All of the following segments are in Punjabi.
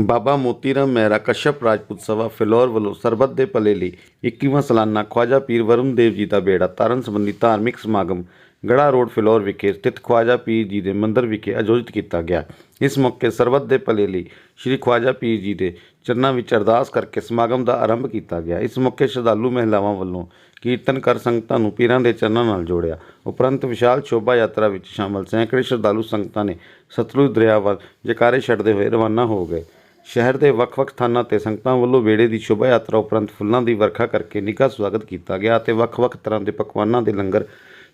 ਬਾਬਾ ਮੋਤੀ ਰਾਮ ਮਹਿਰਾ ਕਸ਼ਯਪ ਰਾਜਪੂਤ ਸਭਾ ਫਿਲੌਰ ਵੱਲੋਂ ਸਰਬੱਤ ਦੇ ਭਲੇ ਲਈ 21ਵਾਂ ਸਾਲਾਨਾ ਖਵਾਜਾ ਪੀਰ ਵਰੁਣ ਦੇਵ ਜੀ ਦਾ ਬੇੜਾ ਤਾਰਨ ਸੰਬੰਧੀ ਧਾਰਮਿਕ ਸਮਾਗਮ ਗੜਾ ਰੋਡ ਫਿਲੌਰ ਵਿਖੇ ਸਥਿਤ ਖਵਾਜਾ ਪੀਰ ਜੀ ਦੇ ਮੰਦਿਰ ਵਿਖੇ ਆਯੋਜਿਤ ਕੀਤਾ ਗਿਆ। ਇਸ ਮੌਕੇ ਸਰਬੱਤ ਦੇ ਭਲੇ ਲਈ ਸ੍ਰੀ ਖਵਾਜਾ ਪੀਰ ਜੀ ਦੇ ਚਰਨਾਂ ਵਿੱਚ ਅਰਦਾਸ ਕਰਕੇ ਸਮਾਗਮ ਦਾ ਆਰੰਭ ਕੀਤਾ ਗਿਆ। ਇਸ ਮੌਕੇ ਸ਼ਰਧਾਲੂ ਮਹਿਲਾਵਾਂ ਵੱਲੋਂ ਕੀਰਤਨ ਕਰ ਸੰਗਤਾਂ ਨੂੰ ਪੀਰਾਂ ਦੇ ਚਰਨਾਂ ਨਾਲ ਜੋੜਿਆ। ਉਪਰੰਤ ਵਿਸ਼ਾਲ ਸ਼ੋਭਾ ਯਾਤਰਾ ਵਿੱਚ ਸ਼ਾਮਲ ਸੈਂਕੜੇ ਸ਼ਰਧਾਲੂ ਸੰਗਤਾਂ ਨੇ ਸਤਲੁਜ ਦਰਿਆ ਵੱਲ ਜੈਕਾਰੇ ਛੱਡਦੇ ਹੋਏ ਰਵਾਨਾ ਹੋ ਗਏ। ਸ਼ਹਿਰ ਦੇ ਵੱਖ-ਵੱਖ ਥਾਨਾਂ ਤੇ ਸੰਗਤਾਂ ਵੱਲੋਂ ਵੇੜੇ ਦੀ ਸ਼ੋਭਾ ਯਾਤਰਾ ਉਪਰੰਤ ਫੁੱਲਾਂ ਦੀ ਵਰਖਾ ਕਰਕੇ ਨਿੱਘਾ ਸਵਾਗਤ ਕੀਤਾ ਗਿਆ ਅਤੇ ਵੱਖ-ਵੱਖ ਤਰ੍ਹਾਂ ਦੇ ਪਕਵਾਨਾਂ ਦੇ ਲੰਗਰ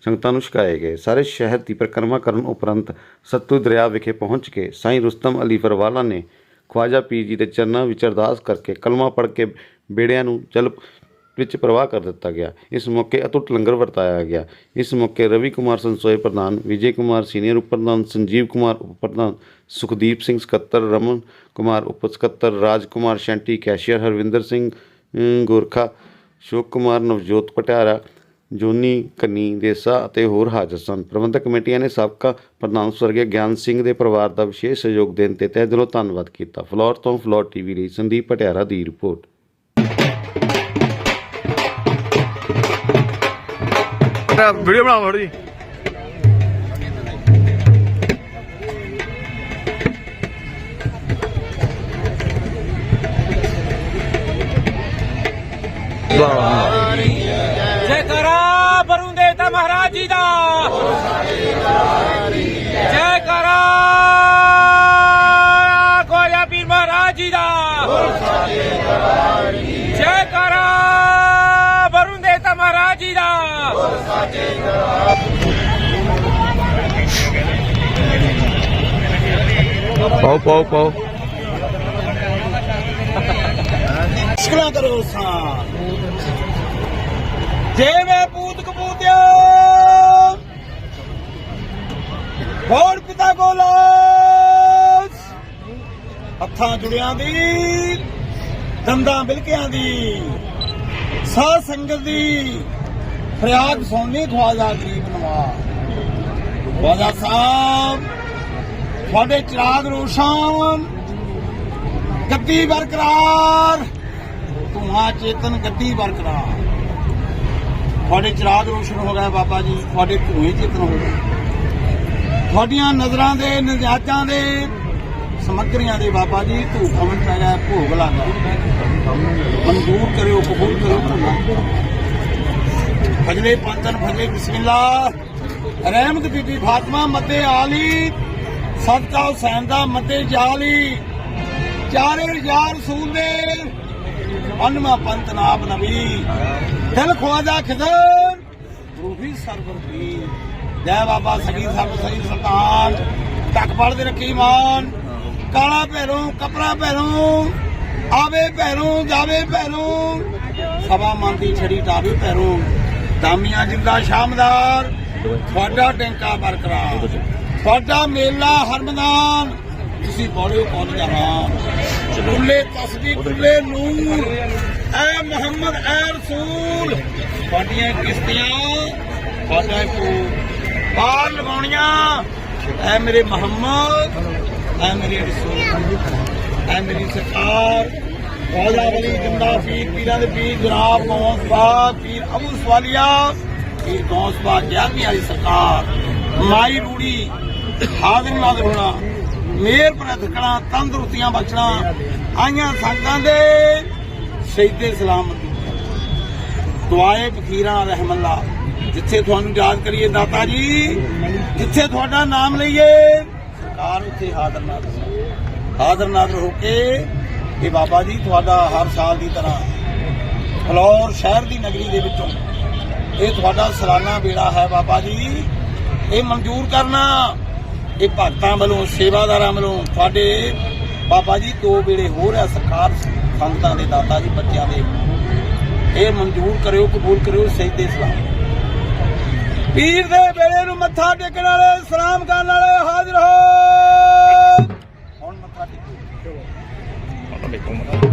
ਸੰਗਤਾਂ ਨੂੰ ਛਕਾਏ ਗਏ। ਸਾਰੇ ਸ਼ਹਿਰ ਦੀ ਪਰਿਕਰਮਾ ਕਰਨ ਉਪਰੰਤ ਸੱਤੂ ਦਰਿਆ ਵਿਖੇ ਪਹੁੰਚ ਕੇ ਸਾਈਂ ਰੁਸਤਮ ਅਲੀ ਫਰਵਾਲਾ ਨੇ ਖਵਾਜਾ ਪੀਰ ਜੀ ਦੇ ਚਰਨਾਂ ਵਿੱਚ ਅਰਦਾਸ ਕਰਕੇ ਕਲਮਾ ਪੜ੍ਹ ਕੇ ਬੇੜਿਆਂ ਨੂੰ ਜਲ ਵਿੱਚ ਪ੍ਰਵਾਹ ਕਰ ਦਿੱਤਾ ਗਿਆ। ਇਸ ਮੌਕੇ ਅਤੁੱਟ ਲੰਗਰ ਵਰਤਾਇਆ ਗਿਆ। ਇਸ ਮੌਕੇ ਰਵੀ ਕੁਮਾਰ ਸੰਸੋਏ ਪ੍ਰਧਾਨ, ਵਿਜੇ ਕੁਮਾਰ ਸੀਨੀਅਰ ਉਪ ਪ੍ਰਧਾਨ, ਸੰਜੀਵ ਕੁਮਾਰ ਉਪ ਪ੍ਰਧਾਨ, ਸੁਖਦੀਪ ਸਿੰਘ ਸਕੱਤਰ, ਰਮਨ ਕੁਮਾਰ ਉਪ ਸਕੱਤਰ, ਰਾਜ ਕੁਮਾਰ ਸ਼ੈਂਟੀ, ਕੈਸ਼ੀਅਰ ਹਰਵਿੰਦਰ ਸਿੰਘ ਗੋਰਖਾ ਸ਼ੋਕ ਕੁਮਾਰ, ਨਵਜੋਤ ਪਟਿਆਰਾ ਜੋਨੀ ਕੰਨੀ ਦੇਸਾ ਅਤੇ ਹੋਰ ਹਾਜ਼ਰ ਸਨ। ਪ੍ਰਬੰਧਕ ਕਮੇਟੀਆਂ ਨੇ ਸਾਬਕਾ ਪ੍ਰਧਾਨ ਸਵਰਗੀ ਗਿਆਨ ਸਿੰਘ ਦੇ ਪਰਿਵਾਰ ਦਾ ਵਿਸ਼ੇਸ਼ ਸਹਿਯੋਗ ਦੇਣ ਤੇ ਤਹਿ ਦਿਲੋਂ ਧੰਨਵਾਦ ਕੀਤਾ। ਫਲੋਰ ਤੋਂ ਫਲੋਰ ਟੀਵੀ ਲਈ ਸੰਦੀਪ ਪਟਿਆਰਾ ਦੀ ਰਿਪੋਰਟ। ਵੀਡੀਓ ਬਣਾਓ ਥੋੜੀ ਜੀ। ਵਾਹ ਵਾਹ ਜੈਕਾਰਾ ਵਰੁਣ ਦੇਵਤਾ ਮਹਾਰਾਜ ਜੀ ਦਾ। ਪਾਓ ਪਾਓ ਪਾਓ। ਮੁਸ਼ਕਲਾਂ ਕਰੋ ਸਾਂ। ਜੇ ਮੈਂ ਪੂਤ ਕਪੂਤਿਆ। ਹੋਰ ਪਿਤਾ ਕੋਲੋਸ ਹੱਥਾਂ ਜੁੜਿਆਂ ਦੀ, ਦੰਦਾਂ ਬਿਲਕਿਆਂ ਦੀ ਸਾਧ ਸੰਗਤ ਦੀ ਫਰਿਆਦ ਸੁਣਨੀ, ਖਵਾਜਾ ਗਰੀਬ ਨਵਾਜ਼। ਖਵਾਜਾ ਸਾਹਿਬ, ਤੁਹਾਡੇ ਚਿਰਾਗ ਰੋਸ਼ਨ ਗੱਦੀ ਬਰਕਰਾਰ। ਧੂਆਂ ਚੇਤਨ ਗੱਦੀ ਬਰਕਰਾਰ। ਤੁਹਾਡੇ ਚਿਰਾਗ ਰੋਸ਼ਨ ਹੋ ਗਿਆ ਬਾਬਾ ਜੀ, ਤੁਹਾਡੇ ਧੂਏ ਚੇਤਨ ਹੋ ਗਏ। ਤੁਹਾਡੀਆਂ ਨਜ਼ਰਾਂ ਦੇ, ਨਜ਼ਾਜਾਂ ਦੇ, ਸਮੱਗਰੀਆਂ ਦੇ ਬਾਬਾ ਜੀ, ਧੂਪ ਹਵਨ ਪੈ ਗਿਆ, ਭੋਗ ਲੱਗਾ। ਮਨਜ਼ੂਰ ਕਰਿਓ, ਕਬੂਲ ਕਰਿਓ ਭੋਗ ਫਜਲੇ ਪੰਜਨ ਫਜਲੇ ਬਿਸਮਿਲ੍ਲਾ ਰਹਿਮਤ ਬੀਬੀ ਫਾਤਮਾ ਮੱਦੇ ਆਲੀ। ਸਦਕਾ ਹੁਸੈਨ ਦਾ ਮੱਦੇ ਜਾਲੀ। ਚਾਰੇ ਯਾਰ ਰਸੂਲ ਦੇ ਅਨਮਾ ਪੰਤ ਨਾਬ ਨਬੀ ਦਿਲ ਖਵਾਜਾ ਖਿਦਰ। ਰੂਹੀ ਸਰਵਰ ਜੈ ਬਾਬਾ ਸਗੀ ਸਰਬ ਸਹੀ ਸੁਲਤਾਨ। ਤੱਕ ਪੜਦੇ ਰੱਖੀ ਮਾਨ। ਕਾਲਾ ਭੈਰੋਂ, ਕਪੜਾ ਭੈਰੋਂ। ਆਵੇ ਭੈਰੋਂ, ਜਾਵੇ ਭੈਰੋਂ। ਸਭਾ ਮਨ ਦੀ ਛੜੀ ਟਾਵੇ ਭੈਰੋਂ। ਦਾਮੀਆਂ ਜਿੰਦਾ ਸ਼ਾਮਦਾਰ ਤੁਹਾਡਾ ਟੈਂਕਾ ਬਰਕਰਾਰ। ਤੁਹਾਡਾ ਮੇਲਾ ਹਰਮਦਾਨ। ਤੁਸੀਂ ਬੋਲੇ ਕੌਣ ਜਹਾਨ ਚੁੱਲੇ ਤਸਬੀ ਕੁੱਲੇ ਨੂਰ। ਐ ਮੁਹੰਮਦ ਐ ਰਸੂਲ। ਤੁਹਾਡੀਆਂ ਕਿਸ਼ਤੀਆਂ ਤੁਹਾਡਾ ਕੋ ਬਾਹਰ ਲਗਾਉਣੀਆਂ ਐ ਮੇਰੇ ਮੁਹੰਮਦ ਐ ਮੇਰੇ ਰਸੂਲ। ਐ ਮੇਰੀ ਸਰਕਾਰ। ਖਵਾਜਾ ਵਲੀ ਜਿੰਦਾ ਪੀਰ, ਪੀਰਾਂ ਦੇ ਪੀਰ, ਜਨਾਬ ਗੌਸਬਾ ਪੀਰ ਅਬੂ ਸਵਾਲੀਆ, ਪੀਰ ਗੌਸਬਾ ਗਿਆਨੀ ਵਾਲੀ ਸਰਕਾਰ, ਮਾਈ ਰੂੜੀ, ਹਾਜ਼ਰ ਨਾਜ਼ਰ ਹੋਣਾ ਮੇਰ ਪਰ ਤੰਦਰੁਸਤੀਆਂ ਬਖਸ਼ਣਾ, ਆਈਆਂ ਸੰਗਤਾਂ ਦੇ ਸ਼ਹੀਦੇ ਸਲਾਮਤ। ਦੁਆਏ ਫਕੀਰਾਂ ਰਹਿਮੱਲਾ, ਜਿੱਥੇ ਤੁਹਾਨੂੰ ਯਾਦ ਕਰੀਏ ਦਾਤਾ ਜੀ, ਜਿੱਥੇ ਤੁਹਾਡਾ ਨਾਮ ਲਈਏ, ਸਰਕਾਰ ਉੱਥੇ ਹਾਜ਼ਰ ਨਾਜ਼ਰ ਹਾਜ਼ਰ ਨਾਜ਼ਰ ਹੋ ਕੇ ਇਹ ਬਾਬਾ ਜੀ, ਤੁਹਾਡਾ ਹਰ ਸਾਲ ਦੀ ਤਰ੍ਹਾਂ ਫਲੌਰ ਸ਼ਹਿਰ ਦੀ ਨਗਰੀ ਦੇ ਵਿੱਚੋਂ ਇਹ ਤੁਹਾਡਾ ਸਾਲਾਨਾ ਬੇੜਾ ਹੈ ਬਾਬਾ ਜੀ। ਇਹ ਮਨਜ਼ੂਰ ਕਰਨਾ, ਇਹ ਭਗਤਾਂ ਵੱਲੋਂ, ਸੇਵਾਦਾਰਾਂ ਵੱਲੋਂ, ਤੁਹਾਡੇ ਬਾਬਾ ਜੀ ਦੋ ਵੇਲੇ ਹੋ ਰਿਹਾ ਸਰਕਾਰ ਸੰਗਤਾਂ ਦੇ ਦਾਤਾ ਜੀ ਬੱਚਿਆਂ ਦੇ। ਇਹ ਮਨਜ਼ੂਰ ਕਰਿਓ, ਕਬੂਲ ਕਰਿਓ ਸਜਦੇ ਸਲਾਮ ਪੀਰ ਦੇ ਵੇਲੇ ਨੂੰ ਮੱਥਾ ਟੇਕਣ ਵਾਲੇ, ਸਲਾਮ ਕਰਨ ਵਾਲੇ ਹਾਜ਼ਰ ਹੋ। Thank you.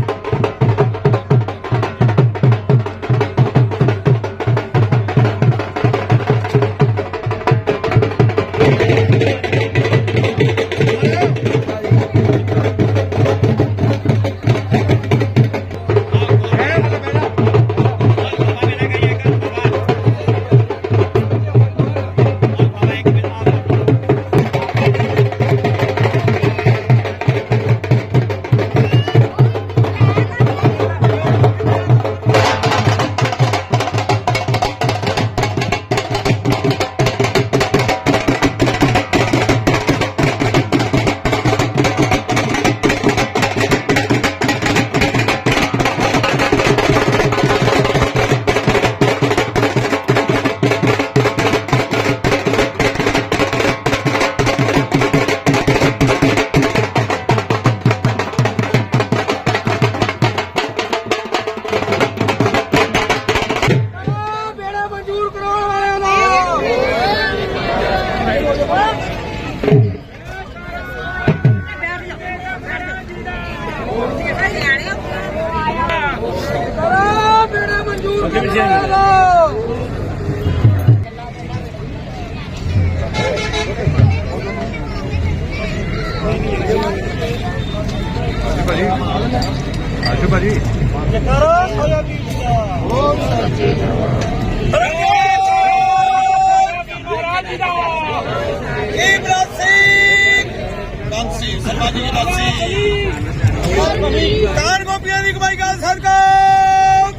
ਆਜੋ ਭਾਜੀ। ਜਕਾਰਾ ਹੋਇਆ ਵੀ ਇਬਰਾਹਿਮ ਸਿੰਘ ਬੰਸੀ ਸਰਵਾਜੀ ਬੰਸੀ ਕਾਰ ਗੋਪੀਆਂ ਦੀ ਕਮਾਈ ਕਰ ਸਰਕਾਰ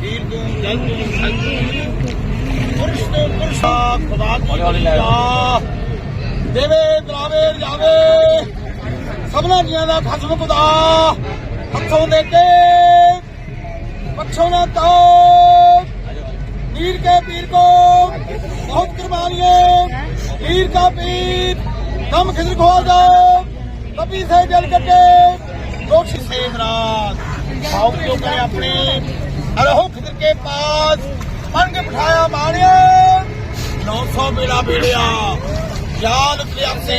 ਵੀਰ ਤੋਂ ਜਲ ਤੋਂ ਸੰਗੀ ਪੁਰਸ਼ ਤੋਂ ਪੁਰਸ਼ਾ ਖੁਦਾ ਕੀ ਦੇਵੇ ਦਰਾਵੇ ਜਾਵੇ ਸਭਨਾ ਜੀਆਂ ਦਾ ਖਸਮ ਖੁਦਾ ਪੱਥੋਂ ਦੇ ਕੇ ਪੱਛੋਂ ਨਾ ਤਾਪ ਵੀਰ ਕੇ ਪੀਰ ਕੋ, ਬਹੁਤ ਕੁਰਬਾਨੀਏ ਵੀਰ ਦਾ ਪੀਰ ਦਮ ਖਿਦਰ ਖੋਲ ਦਾ। ਕਪੀ ਸੇ ਜਲ ਕੱਟੇ ਲੋਕ ਸੇਵ ਰਾਤ। ਆਓ ਲੋਕਾਂ ਨੇ ਆਪਣੇ ਅਰਹੋ ਖਿਦਰ ਕੇ ਪਾਸ ਬਣ ਕੇ ਬਿਠਾਇਆ ਮਾਣਿਆ। 900 ਮੇਲਾ ਬੇੜਿਆ ਯਾਦ ਕਿਆਸੇ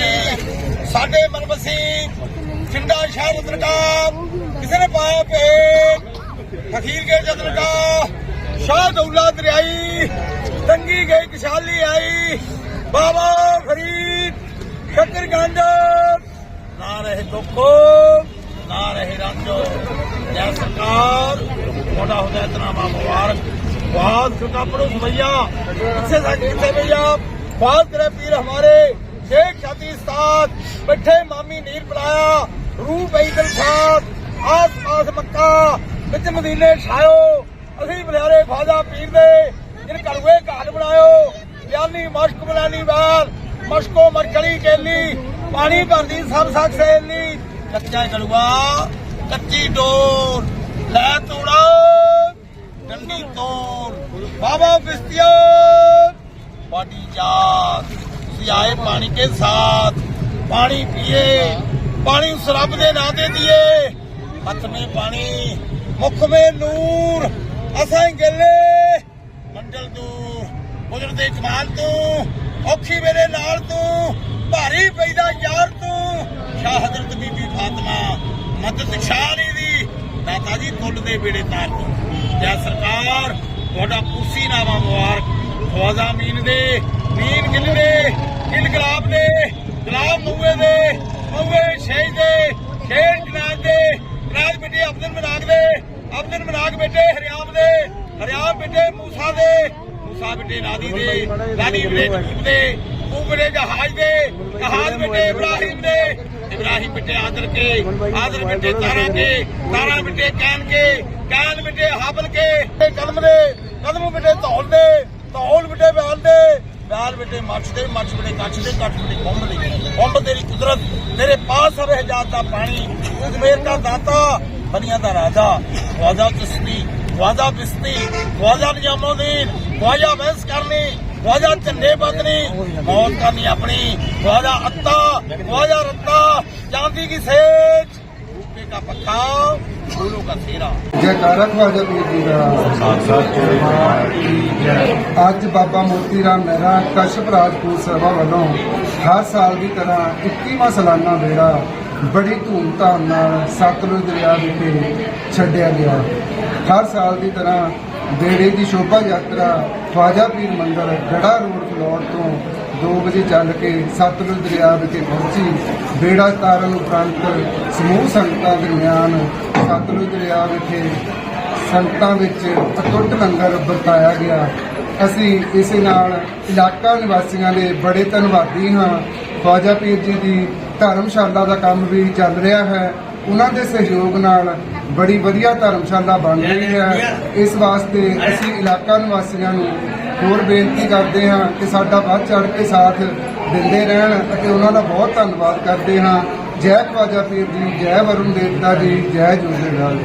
ਸਾਡੇ ਮਨਵਸੀ मन बसी चिंडा शहर उतर का किसी ने पाया पेट फकीर के जदन का शाह दौला दरियाई तंगी गई किशाली आई बाबा फरीद शक्कर गंज ना रहे दुखो ना रहे रंजो जय सरकार मोटा होता है इतना मां मुबारक बहुत खुदा पड़ो भैया इससे सकते भैया बहुत करे पीर हमारे शेख शादी उस्ताद बैठे मामी नीर पलाया ਰੂਹ ਬੈਦਲ ਸਾਹਿਬ ਆਸ-ਪਾਸ ਮੱਕਾ, ਵਿੱਚ ਮਦੀਨੇ ਛਾਇਓ। ਅਸੀਂ ਬਲਿਆਰੇ ਖਾਜਾ ਪੀਰ ਦੇ ਜਿਨ ਕਰੂਏ ਘਾਟ ਬਣਾਇਓ। ਗਿਆਨੀ ਮਸ਼ਕ ਬਲਾਨੀ ਵਾਲ ਮਸ਼ਕੋ ਮਰਕਲੀ ਕੇਲੀ ਪਾਣੀ ਭਰਦੀ ਸਭ ਸਾਖ ਸੇਲੀ ਕੱਚਾ ਗਲੂਆ ਕੱਚੀ ਡੋਰ, ਲੈ ਤੋੜਾ, ਡੰਡੀ ਤੋੜ। ਬਾਬਾ ਫਿਸਤੀਆ, ਬਾਡੀ ਜਾਤ ਤੁਸੀਂ ਆਏ ਪਾਣੀ ਕੇ ਸਾਥ, ਪਾਣੀ ਪੀਏ। ਪਾਣੀ ਉਸ ਰੱਬ ਦੇ ਨਾਂ ਦੇ ਦੀਏ। ਹੱਥ ਮੇ ਪਾਣੀ, ਮੁਖ ਮੇ ਨੂਰ। ਅਸਾਂ ਗੱਲੇ। ਮੰਡਲ ਦੂਰ ਗੁਜਰਦੇ ਕਮਾਲ ਤੂੰ, ਔਖੀ ਮੇਰੇ ਨਾਲ ਤੂੰ, ਭਾਰੀ ਪੈਦਾ ਯਾਰ ਤੂੰ। ਸ਼ਾਹ ਹਜ਼ਰਤ ਬੀਬੀ ਫਾਤਮਾ, ਮਦਦ ਸ਼ਾਨੀ ਦੀ। ਦਾਤਾ ਜੀ ਤੁੱਲ ਦੇ ਬੇੜੇ ਤਾਰ ਤੂੰ। ਜੈ ਸਰਕਾਰ, ਤੁਹਾਡਾ ਕੁਰਸੀ ਨਾਮਾ ਮੁਬਾਰਕ। ਖਵਾਜਾ ਮੀਨ ਦੇ, ਮੀਨ ਗਿੱਲ ਦੇ, ਗਿੱਲ ਗੁਲਾਬ ਦੇ, ਗੁਲਾਬ ਮੂਏ ਦੇ। ਮੂਏ ਸ਼ੇਖ ਦੇ ਸ਼ੇਰ ਜਨਾਬ ਦੇ, ਰਾਜ ਬੇਟੇ ਅਬਦੁਲ ਮਨਾਕ ਦੇ, ਅਬਦੁਲ ਮਨਾਕ ਬੇਟੇ ਹਰਿਆਮ ਦੇ, ਹਰਿਆਮ ਬੇਟੇ ਮੂਸਾ ਦੇ, ਮੂਸਾ ਬੇਟੇ ਨਾਦੀ ਦੇ ਨਾਦੀ ਬੇਟੇ ਨਬੂਬ ਦੇ ਨਬੂਬ ਬੇਟੇ ਜਹਾਜ਼ ਦੇ, ਜਹਾਜ਼ ਬੇਟੇ ਇਬਰਾਹੀਮ ਦੇ, ਇਬਰਾਹੀਮ ਬੇਟੇ ਆਦਰ ਕੇ, ਆਦਰ ਬੇਟੇ ਤਾਰਾ ਕੇ, ਤਾਰਾ ਬੇਟੇ ਕੈਨ ਕੇ, ਕੈਨ ਬੇਟੇ ਹਾਬਲ ਕੇ ਕਦਮ ਦੇ ਕਦਮ ਬੇਟੇ ਧੌਲ ਦੇ ਧੌਲ ਬੇਟੇ ਬਿਆਨ ਦੇ प्यार बेटे मच दे मच बेटे कच दे कच बेटे खुंब दे खुंब तेरी कुदरत तेरे पास हर हजार का पानी अजमेर का दाता बनिया का राजा ख्वाजा चुस्ती ख्वाजा बिस्ती ख्वाजा निजामुद्दीन ख्वाजा बहस करनी ख्वाजा झंडे बदनी मौत करनी अपनी ख्वाजा अत्ता ख्वाजा रत्ता चांदी की सेज रूपे का पक्का फूलों का सेरा ਜੈਕਾਰਾ ਖਵਾਜਾ ਪੀਰ ਜੀ ਦਾ ਅੱਜ ਬਾਬਾ ਮੋਤੀ ਰਾਮ ਮਹਿਰਾ ਕਸ਼ਪ ਰਾਜਪੂਤ ਸਭਾ ਵੱਲੋਂ ਹਰ ਸਾਲ ਦੀ ਤਰ੍ਹਾਂ 21ਵਾਂ ਸਾਲਾਨਾ ਮੇਲਾ ਬੜੀ ਧੂਮਧਾਮ ਨਾਲ ਸਤਲੁਜ ਦਰਿਆ ਵਿਖੇ ਛੱਡਿਆ ਗਿਆ ਹਰ ਸਾਲ ਦੀ ਤਰ੍ਹਾਂ ਬੇੜੇ ਦੀ ਸ਼ੋਭਾ ਯਾਤਰਾ ਖਵਾਜਾ ਪੀਰ ਮੰਦਰ ਗੜਾ ਰੋਡ ਫਲੋਰ ਤੋਂ 2 ਵਜੇ ਚੱਲ ਕੇ ਸਤਲੁਜ ਦਰਿਆ ਵਿਖੇ ਪਹੁੰਚੀ ਬੇੜਾ ਤਾਰਨ ਉਪਰੰਤ ਸਮੂਹ ਸੰਗਤਾਂ ਦਰਮਿਆਨ ਸਤਲੁਜ ਦਰਿਆ ਵਿਖੇ ਸੰਗਤਾਂ ਵਿੱਚ ਅਟੁੱਟ ਲੰਗਰ ਵਰਤਾਇਆ ਗਿਆ। ਅਸੀਂ ਇਸ ਨਾਲ ਇਲਾਕਾ ਨਿਵਾਸੀਆਂ ਦੇ ਬੜੇ ਧੰਨਵਾਦੀ ਹਾਂ। ਖਵਾਜਾ ਪੀਰ ਜੀ ਦੀ ਧਰਮਸ਼ਾਲਾ ਦਾ ਕੰਮ ਵੀ ਚੱਲ ਰਿਹਾ ਹੈ। ਉਹਨਾਂ ਦੇ ਸਹਿਯੋਗ ਨਾਲ ਬੜੀ ਵਧੀਆ ਧਰਮਸ਼ਾਲਾ ਬਣ ਰਹੀ ਹੈ। ਇਸ ਵਾਸਤੇ ਅਸੀਂ ਇਲਾਕਾ ਨਿਵਾਸੀਆਂ ਨੂੰ ਹੋਰ ਬੇਨਤੀ ਕਰਦੇ ਹਾਂ ਕਿ ਸਾਡਾ ਵੱਧ ਚੜ ਕੇ ਸਾਥ ਦਿੰਦੇ ਰਹਿਣ ਅਤੇ ਉਹਨਾਂ ਦਾ ਬਹੁਤ ਧੰਨਵਾਦ ਕਰਦੇ ਹਾਂ। ਜੈ ਖਵਾਜਾ ਪੀਰ ਜੀ ਜੈ ਵਰੁਣ ਦੇਵਤਾ ਜੀ ਜੈ ਜੋਗੇਵਾਲ